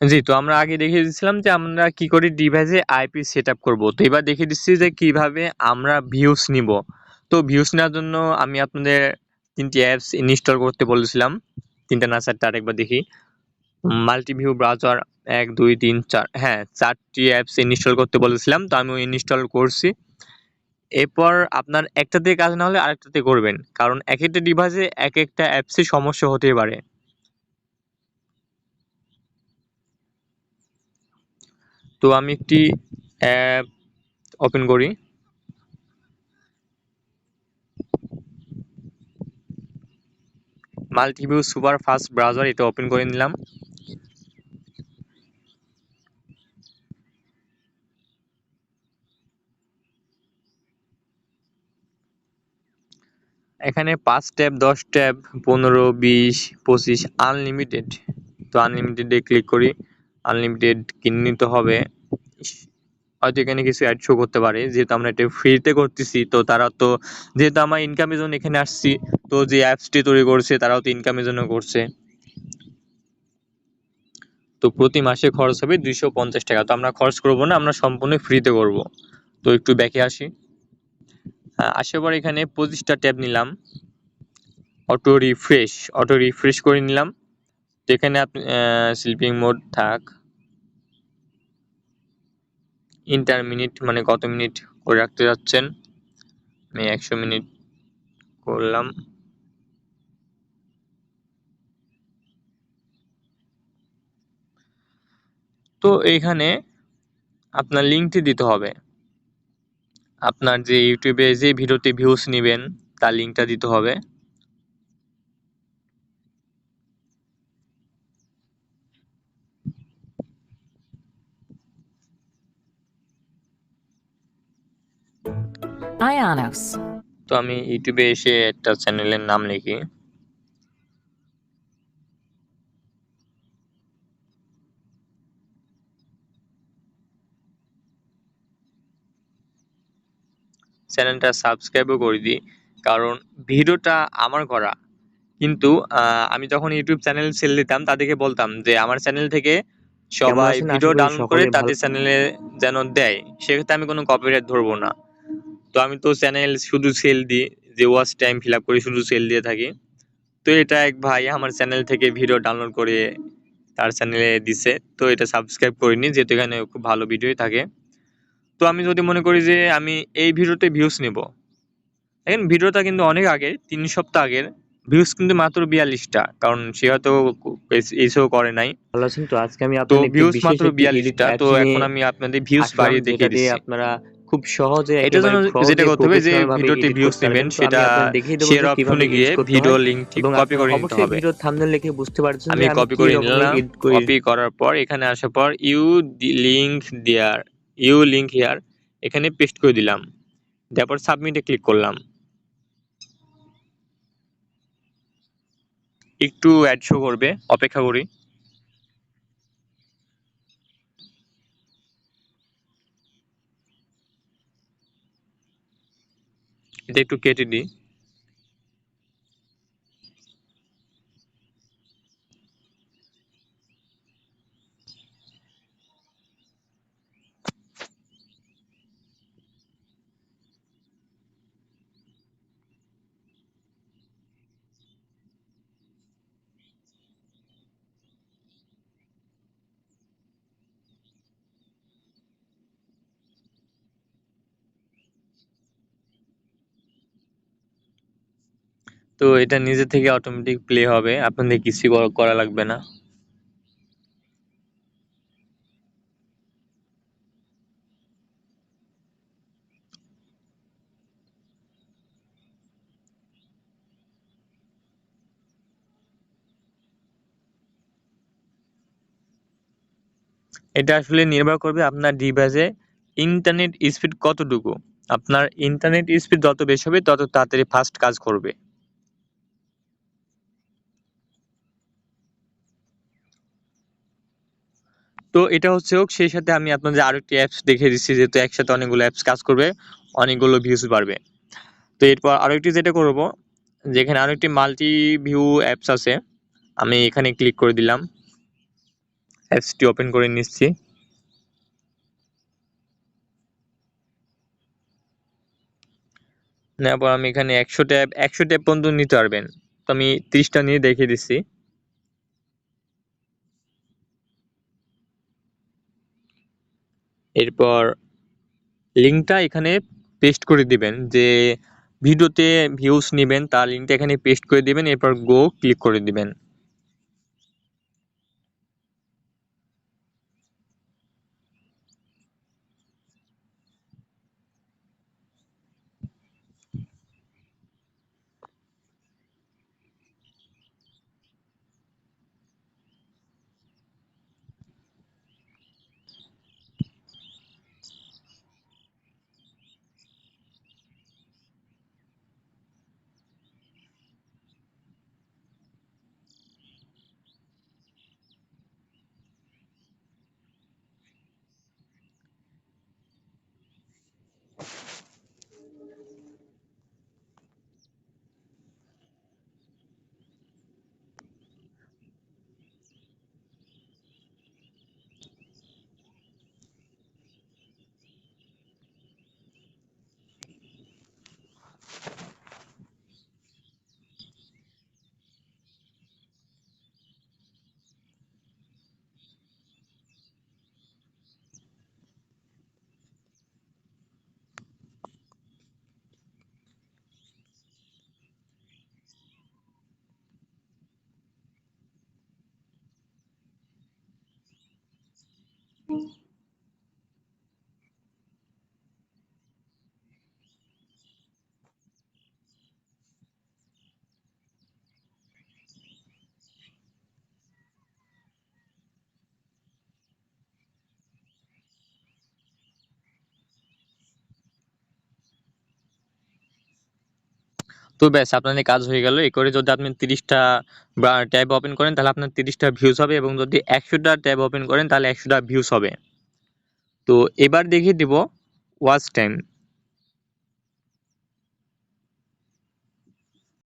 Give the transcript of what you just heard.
জি, তো আমরা আগে দেখিয়ে দিচ্ছিলাম যে আমরা কি করে ডিভাইসে আইপি সেট আপ করব তো এবার দেখিয়ে দিচ্ছি যে কীভাবে আমরা ভিউস নিব। তো ভিউস নেওয়ার জন্য আমি আপনাদের তিনটি অ্যাপস ইনস্টল করতে বলেছিলাম। তিনটা না চারটা আরেকবার দেখি। মাল্টিভিউ ব্রাউজার ১, ২, ৩, ৪ হ্যাঁ, চারটি অ্যাপস ইনস্টল করতে বলেছিলাম। তো আমিও ইনস্টল করছি। এরপর আপনার একটাতে কাজ না হলে আরেকটাতে করবেন। কারণ একেকটা ডিভাইসে এক একটা অ্যাপসে সমস্যা হতেই পারে। তো আমি একটি অ্যাপ ওপেন করি। মাল্টিভিউ সুপার ফাস্ট ব্রাউজার এটা ওপেন করে নিলাম। এখানে পাঁচ ট্যাব, ১০ ট্যাব, ১৫, ২০, ২৫ আনলিমিটেড। তো আনলিমিটেডে ক্লিক করি। আনলিমিটেড কিনে নিতে হবে। হয়তো এখানে কিছু অ্যাড শো করতে পারে। যেহেতু আমরা এটা ফ্রিতে করতেছি, তো তারা তো, যেহেতু আমার ইনকামের জন্য এখানে আসছি, তো যে অ্যাপসটি তৈরি করছে, তারাও তো ইনকামের জন্য করছে। তো প্রতি মাসে খরচ হবে দুইশো পঞ্চাশ টাকা। তো আমরা খরচ করব না, আমরা সম্পূর্ণ ফ্রিতে করব। তো একটু ব্যাকে আসি। আসার পর এখানে পঁচিশটা ট্যাব নিলাম। অটো রিফ্রেশ অটো রিফ্রেশ করে নিলাম। তো এখানে আপনি স্লিপিং মোড থাক ইন্টার মিনিট মানে কত মিনিট করে রাখতে যাচ্ছেন? আমি একশো মিনিট করলাম। তো এইখানে আপনার লিঙ্কটি দিতে হবে। আপনার যে ইউটিউবে যে ভিডিওটি ভিউস নেবেন, তার লিঙ্কটা দিতে হবে। Ionos. তো আমি ইউটিউবে এসে একটা চ্যানেলের নাম লিখি। চ্যানেলটা সাবস্ক্রাইবও করে দিই কারণ ভিডিওটা আমার করা। কিন্তু আমি যখন ইউটিউব চ্যানেল সেল দিতাম তাদেরকে বলতাম যে আমার চ্যানেল থেকে সবাই ভিডিও ডাউনলোড করে তাদের চ্যানেলে যেন দেয়। সেক্ষেত্রে আমি কোনো কপিরাইট ধরবো না। তো আমি তো চ্যানেল শুধু সেল দিই যে ওয়াচ টাইম ফিল আপ করে শুধু সেল দিয়ে থাকি। তো এটা এক ভাই আমার চ্যানেল থেকে ভিডিও ডাউনলোড করে তার চ্যানেলে দিছে তো এটা সাবস্ক্রাইব করিনি যেহেতু এখানে খুব ভালো ভিডিওই থাকে। তো আমি যদি মনে করি যে আমি এই ভিডিওতে ভিউস নেব এখন ভিডিওটা কিন্তু অনেক আগের তিন সপ্তাহ আগের ভিউস কিন্তু মাত্র বিয়াল্লিশটা কারণ সে হয়তো এসেও করে নাই। ভালো আছেন তো? আজকে আমি তো ভিউস মাত্র বিয়াল্লিশটা তো এখন আমি আপনাদের ভিউস বাড়িয়ে দেখিয়ে দিচ্ছি। আপনারা খুব সহজে এটা জন্য যেটা করতে হবে যে ভিডিওতে ভিউস নেবেন সেটা শেয়ার অপশনে গিয়ে ভিডিও লিংকটি কপি করে নিতে হবে। ভিডিও থাম্বনেল লিখে বুঝতে পারছেন আমি কপি করে নিলাম কপি করার পর এখানে আসার পর you link there you link here এখানে পেস্ট করে দিলাম। তারপর সাবমিটে ক্লিক করলাম। একটু অ্যাড শো করবে অপেক্ষা করি। এটা একটু কেটে দিই তো এটা নিজে থেকে অটোমেটিক প্লে হবে। আপনাদের কিছু করা লাগবে না। এটা আসলে নির্ভর করবে আপনার ডিভাইসে ইন্টারনেট স্পিড কতটুকু। আপনার ইন্টারনেট স্পিড যত বেশি হবে, তত তাড়াতাড়ি ফাস্ট কাজ করবে। তো এটা হচ্ছে হোক, সেই সাথে আমি আপনাদের আরও একটি অ্যাপস দেখিয়ে দিচ্ছি, যেহেতু একসাথে অনেকগুলো অ্যাপস কাজ করবে, অনেকগুলো ভিউজ বাড়বে। তো এরপর আরও একটি যেটা করব, যেখানে আরও একটি মাল্টি ভিউ অ্যাপস আছে, আমি এখানে ক্লিক করে দিলাম। অ্যাপসটি ওপেন করে নিচ্ছি। নেওয়ার পর আমি এখানে একশো ট্যাব একশো ট্যাব পর্যন্ত নিতে পারবেন। তো আমি ত্রিশটা নিয়ে দেখিয়ে দিচ্ছি। এরপর লিঙ্কটা এখানে পেস্ট করে দিবেন, যে ভিডিওতে ভিউস নেবেন, তার লিঙ্কটা এখানে পেস্ট করে দিবেন, এরপর গো ক্লিক করে দিবেন। তো ব্যাস আপনাদের কাজ হয়ে গেল। এই করে যদি আপনি তিরিশটা ট্যাব ওপেন করেন, তাহলে আপনার তিরিশটা ভিউজ হবে এবং যদি একশোটা ট্যাব ওপেন করেন, তাহলে একশোটা ভিউজ হবে। তো এবার দেখিয়ে দিব ওয়াচ টাইম